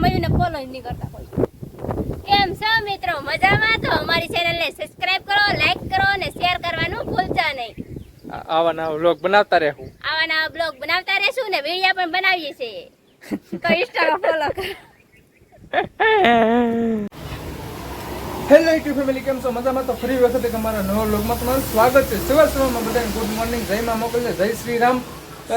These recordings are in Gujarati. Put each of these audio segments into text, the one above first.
મયુને ફોલો નહીં કરતા કોઈ. કેમ છો મિત્રો? મજામાં તો અમારી ચેનલને સબસ્ક્રાઇબ કરો લાઈક કરો અને શેર કરવાનું ભૂલતા નહીં. આવા નવા બ્લોગ બનાવતા રહેવું. આવા નવા બ્લોગ બનાવતા રહેશું ને વીડિયો પણ બનાવીએ છીએ. તો ઇન્સ્ટામાં ફોલો કરો. હેલો યુટ્યુબ ફેમિલી કેમ છો? મજામાં? તો ફરી વખતે તમારા નવા બ્લોગમાં તમારું સ્વાગત છે. સવાર સવારમાં બધાને ગુડ મોર્નિંગ જયમાં મોકલશે. જય શ્રી રામ.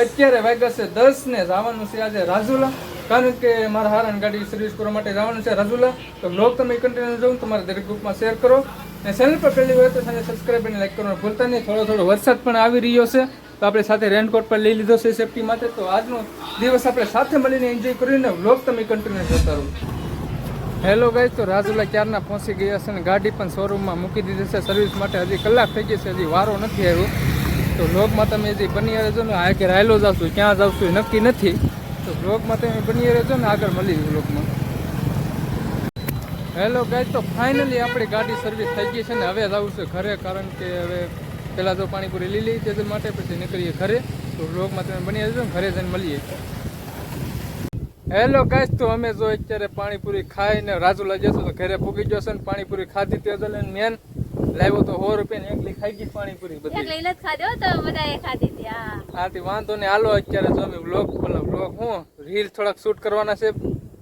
અત્યારે વાગ્યા છે દસ ને જવાનું છે આજે રાજુલા. કારણ કે મારા હારાન ગાડી સર્વિસ કરવા માટે જવાનું છે રાજુલા. તો બ્લોગ તમે કન્ટિન્યુ જોઉં તમારા દરેક ગ્રુપમાં શેર કરો. અને ચેનલ પર પહેલી હોય તો સાથે સબસ્ક્રાઈબ અને લાઈક કરવાનું ભૂલતા નહીં. થોડો થોડો વરસાદ પણ આવી રહ્યો છે. તો આપણે સાથે રેનકોટ પણ લઈ લીધો છે સેફટી માટે. તો આજનો દિવસ આપણે સાથે મળીને એન્જોય કરીને બ્લોગ તમે કન્ટિન્યુ જોતા રહો. હેલો ગાઈસ તો રાજુલા ક્યારના પહોંચી ગયા છે અને ગાડી પણ શોરૂમમાં મૂકી દીધી છે. સર્વિસ માટે હજી કલાક થઈ ગઈ છે, હજી વારો નથી આવ્યો. તો બ્લોગમાં તમે હજી બની રહેજો ને. આ કે રાયલો જાવશું ક્યાં જાવશું એ નક્કી નથી. તો બ્લોગમાં તમે બની રહેજો ને આગળ મળી બ્લોગમાં હેલો ગાય તો ફાઇનલી આપણી ગાડી સર્વિસ થઈ ગઈ છે ને હવે જવું છે ઘરે, કારણ કે હવે પહેલાં તો પાણીપુરી લીલી તે માટે, પછી નીકળીએ ઘરે. તો બ્લોગમાં તમે બની રહેજો ઘરે જઈને મળીએ. હેલો ગાઈસ તો અમે જો અત્યારે પાણીપુરી ખાઈને રાજુલા જશું તો ઘરે પૂગી જશે ને પાણીપુરી ખાધી તો મેન લાવ્યો તો સો રૂપિયા એકલી ખાઈ ગઈ પાણીપુરી બધી. એકલી નથી ખાધો તો બધાએ ખાધી હતી હા. તે વાંધો ને હાલો અત્યારે જો અમે વ્લોગ વ્લોગ હું રીલ થોડાક શૂટ કરવાના છે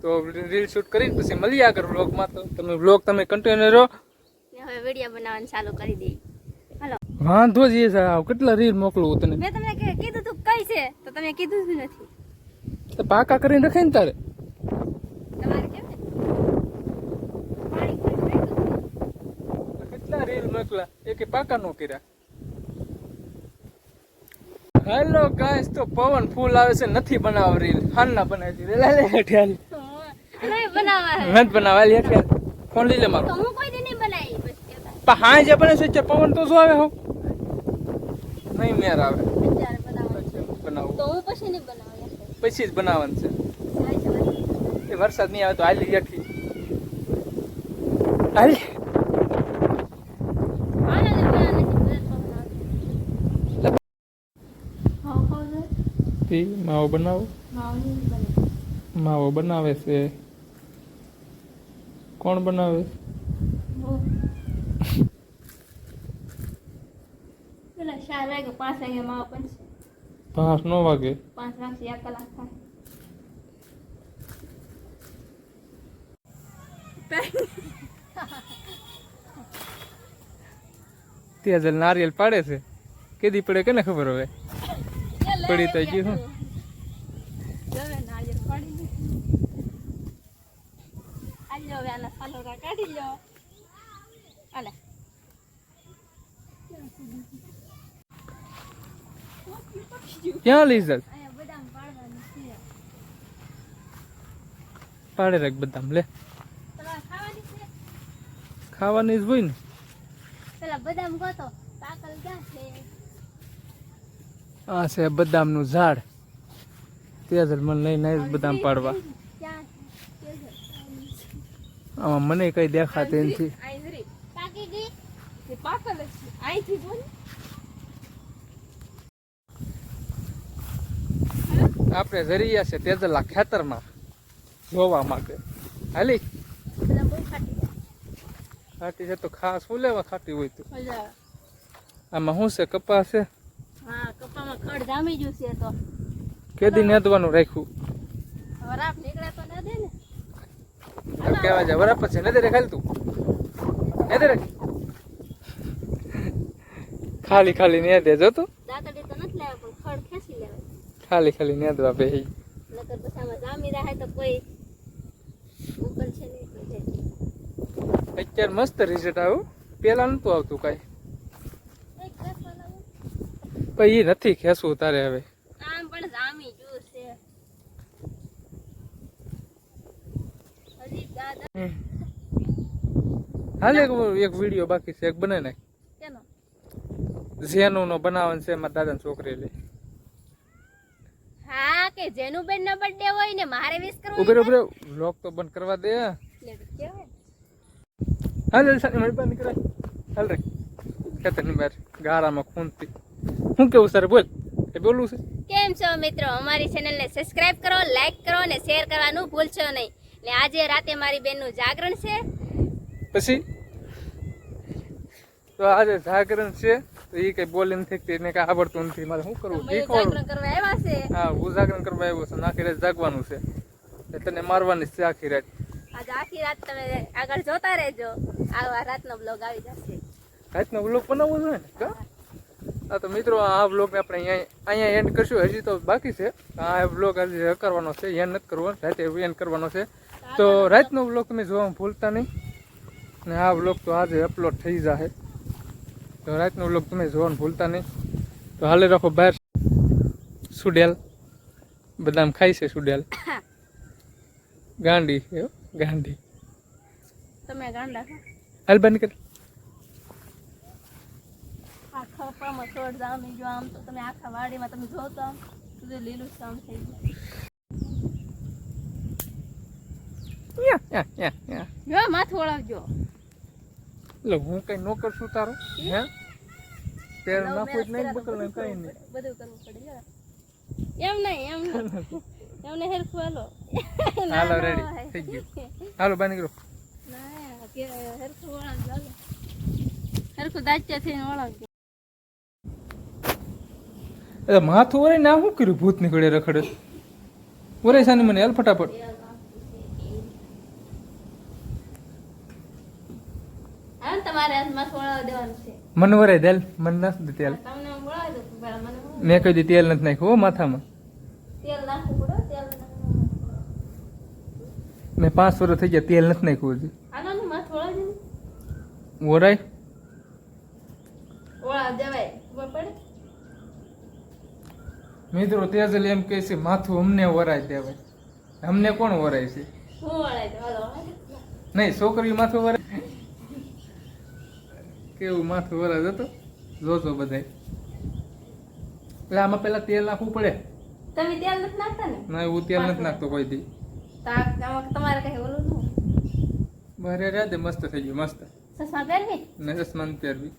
તો રીલ શૂટ કરીને પછી મળીએ આગળ વ્લોગમાં તો. તમે વ્લોગ તમે કન્ટિન્યુ રહો. હવે વીડિયો બનાવવાનું ચાલુ કરી દઈ હાલો. વાંધો જ એ છે કેટલા રીલ મોકલું તને? મેં તમને કે- કીધું તું કઈ છે તો તમે કીધું જ નથી. તો પાકા કરીને રખાય ને તારે તમારે કેમ ને પાણી પાણી નાખ્યું તો મોકલા. એકે પાકા નો કર્યા. હેલો ગાઈસ તો પવન ફૂલ આવે છે નથી બનાવ રીલ હાલના બનાવી દીધી. લે લે હેઠિયાલી. નહીં બનાવા હે. બનાવા લે એટલે ફોન લઈ લે તો હું કોઈ દી નહીં બનાવી બસ. પણ હા જે બને છે પવન તો શું આવે હો? નહીં મેર આવે. બનાવું? તો હું પછી નહીં બનાવું પછી જ બનાવવાનું છે. એ વરસાદ નહીં આવે તો હાલી હેઠી હાલી આના લીધે આ નથી બધા બનાવતા. હા, ખાવું છે? તી માવો બનાવો? માવું બનાવું. છે. કોણ બનાવે? પાંચ નો વાગે? પાંચ એક કલાક થાય. ત્યાં નારિયેલ પાડે છે. કેદી પડે કેને ખબર હવે? પડી તો ગયું હું. કાઢી લો. ક્યાં લઈ છે. પાડે રાખ બદામ લે. ખાવાની જ હોય ને. પેલા બદામ ગોતો પાકલ ક્યાં છે? આ છે બદામનું ઝાડ. તેજલ મને લઈને આવી બદામ પાડવા. આમાં મને કઈ દેખાતી નથી. આપણે જરિયા છે તેજલા ખેતરમાં જોવા માટે. હાલી? ખાટી છે તો ખાસ શું લેવા ખાટી હોય તો? આમાં શું છે? કપાસ છે? ખડ જામી ગયું છે તો. કેદી નેદવાનું રાખ્યું? વરાપ નીકળે તો ના દે ને. કેવા કહેવા જાય બરાબર છે નથી રે ખાલી તું? નથી રે ખાલી ખાલી ને દે જો તો. દાતડી તો નથી લાવ્યો પણ ખડ ખેંચી લેવાય. ખાલી ખાલી નેદવા બે. નકર પછી પછામાં જામી રહે તો કોઈ ઉપર છે નહીં અત્યારે મસ્ત રિઝલ્ટ આવ્યું. પેલા નતું આવતું કાંઈ. લાવું. પણ એ નથી ખેંચવું તારે હવે. આમ પણ જામી ગયું છે. હજી દાદા હાલ એક વીડિયો બાકી છે એક બને નાખ કેનો જેનું નો બનાવન છે મારા દાદા છોકરી લે હા કે જેનું બેન નો બર્થડે હોય ને મારે વિશ કરવું ઉભરે ઉભરે લોક તો બંધ કરવા દે. હાલે હાલ સાની મારી પાસે નીકળાય હાલ રે. ખેતરની બહાર ગારામાં ખૂનથી. શું કેવું સર બોલ. એ બોલવું છે. કેમ છો મિત્રો? અમારી ચેનલને સબસ્ક્રાઇબ કરો લાઈક કરો અને શેર કરવાનું ભૂલશો નહીં. ને આજે રાતે મારી બેનનું જાગરણ છે. પછી? તો આજે જાગરણ છે. તો એ કઈ બોલી નથી શકતી એને કઈ આવડતું નથી. મારે શું કરવું? જાગરણ કરવા આવ્યા છે? હા હું જાગરણ કરવા આવ્યો છું. આખી રાત જાગવાનું છે. તને મારવાની છે આખી રાત. આજે આખી રાત તમે આગળ જોતા રહેજો. આ રાતનો બ્લોગ આવી જશે. રાતનો બ્લોગ બનાવવો જોઈએ ને? કા? હા તો મિત્રો આ વ્લોગ આપણે અહીંયા અહીંયા એન્ડ કરશું. હજી તો બાકી છે. આ વ્લોગ હજી કરવાનો છે. એન્ડ નથી કરવાનો. રાતે એન્ડ કરવાનો છે. તો રાતનો બ્લોગ તમે જોવાનું ભૂલતા નહીં. ને આ બ્લોગ તો આજે અપલોડ થઈ જશે તો રાતનો વ્લોગ તમે જોવાનું ભૂલતા નહીં. તો હાલે રાખો બહાર. સુડેલ. બદામ ખાય છે સુડેલ. ગાંડી ગાંડી. તમે ગાંડા હાલ બંધ કર આખા પામાં છોડ જામી ગયો આમ તો તમે આખા વાડીમાં તમે જો તો આમ બધું લીલું શામ થઈ ગયું. જો માથું એટલે હું કઈ નો કરશું તારો? હે? તેલ નાખવું જ નહીં બકલ ને કઈ નહીં. બધું કરવું પડે એમ નહીં એમ નહીં. એમને હેરખું હાલો. હાલો રેડી. થઈ ગયું. હાલો બહાર નીકળો. ના, હેરખું વળાવજો હેરખું દાચ્યા થઈને વળાવજો એટલે માથું ઓરે ના શું કર્યું? ભૂત નીકળે રખડે. ઓરે સાની મને હાલ ફટાફટ. ને મને વરે દેલ મને નાખ દે તેલ. મેં કહી દીધું તેલ નથી નાખ્યું હો માથામાં. મેં પાંચ વર્ષ થઈ ગયા તેલ નથી નાખ્યું હજી. ને. માથું વળાવી દે વરાય વળાવ દેવાય ખબર પડે મિત્રો તેજલ એમ કહે છે માથું અમને વરાય દેવાય. અમને કોણ વરાય છે. નહીં છોકરી માથું વરાય કેવું માથું વરાય? જતો જોજો બધાય. એટલે આમાં પેલા તેલ નાખવું પડે. તમે તેલ નથી નાખતા ને? ના હું તેલ નથી નાખતો કોઈ દી. તમારે કઈ ઓલું બરે રે દે મસ્ત થઈ ગયું મસ્ત. ચશ્મા પહેરવી? ને ચશ્મા પહેરવી.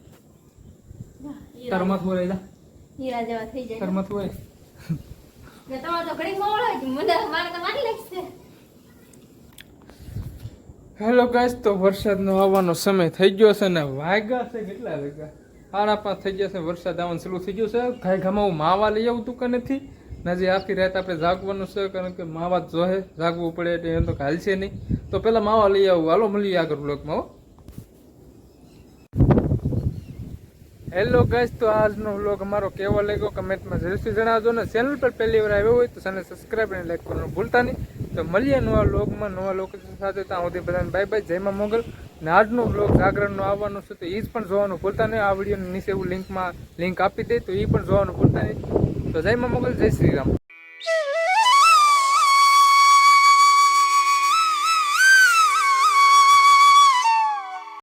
તરમત તારું જા. હીરા જેવા થઈ જાય. તરમત માથું હેલો ગાઈસ તો વરસાદનો આવવાનો સમય થઈ ગયો છે ને વાગ્યા છે કેટલા વાગ્યા? સાડા પાંચ થઈ ગયા છે. વરસાદ આવવાનું શરૂ થઈ ગયું છે. ઘાય ઘામાં હું માવા લઈ આવું તું કે નથી? ને જે આખી રાત આપણે જાગવાનું છે, કારણ કે માવા જોહે. જાગવું પડે એટલે એમ તો હાલશે નહીં. તો પહેલાં માવા લઈ આવું. હાલો, મળીએ આગળ બ્લોકમાં હો. હેલો ગાઈસ તો આજનો વ્લોગ અમારો કેવો લાગ્યો? કમેન્ટમાં જરૂરથી જણાવજો ને ચેનલ પર પહેલી વાર આવ્યો હોય તો ચેનલ સબસ્ક્રાઈબ અને લાઈક કરવાનું ભૂલતા નહીં. તો મળીએ નવા વ્લોગમાં નવા લોકો સાથે. ત્યાં સુધી બધાને બાય બાય જયમાં મોગલ. ને આજનો વ્લોગ જાગરણનો આવવાનો છે, તો એ જ પણ જોવાનું ભૂલતા નહીં. આ વિડીયોની નીચે એવું લિંકમાં લિંક આપી દે, તો એ પણ જોવાનું ભૂલતા નહીં. તો જયમાં મોગલ, જય શ્રી રામ.